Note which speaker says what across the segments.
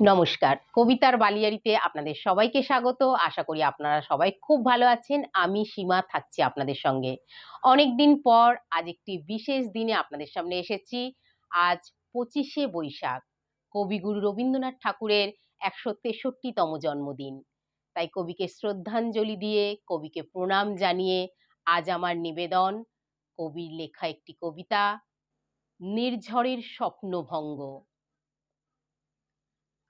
Speaker 1: নমস্কার। কবিতার বালিয়ারিতে আপনাদের সবাইকে স্বাগত। আশা করি আপনারা সবাই খুব ভালো আছেন। আমি সীমা থাকছি আপনাদের সঙ্গে। অনেক দিন পর আজ একটি বিশেষ দিনে আপনাদের সামনে এসেছি। আজ পঁচিশে বৈশাখ। কবিগুরু রবীন্দ্রনাথ ঠাকুরের একশো তেষট্টিতম জন্মদিন। তাই কবিকে শ্রদ্ধাঞ্জলি দিয়ে, কবিকে প্রণাম জানিয়ে আজ আমার নিবেদন। কবির লেখা একটি কবিতা, নির্ঝরের স্বপ্নভঙ্গ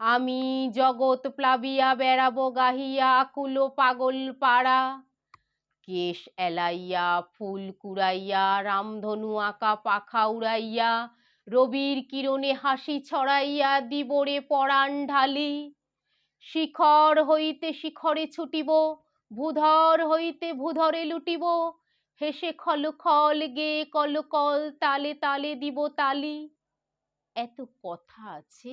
Speaker 1: আমি জগৎ প্লাবিয়া বেড়াবো গাহিয়া আকুল পাগল পাড়া। কেশ এলাইয়া, ফুল কুড়াইয়া, রামধনু আঁকা পাখা উড়াইয়া, রবির কিরণে হাসি ছড়াইয়া দিবরে পরাণ ঢালি। শিখর হইতে শিখরে ছুটিব, ভূধর হইতে ভূধরে লুটিব, হেসে খল খল গে কল কল তালে তালে দিব তালি। এত কথা আছে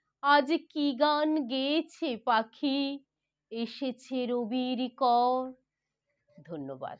Speaker 1: আজ কি গান গেয়েছে পাখি? এসেছে রবির কর। ধন্যবাদ।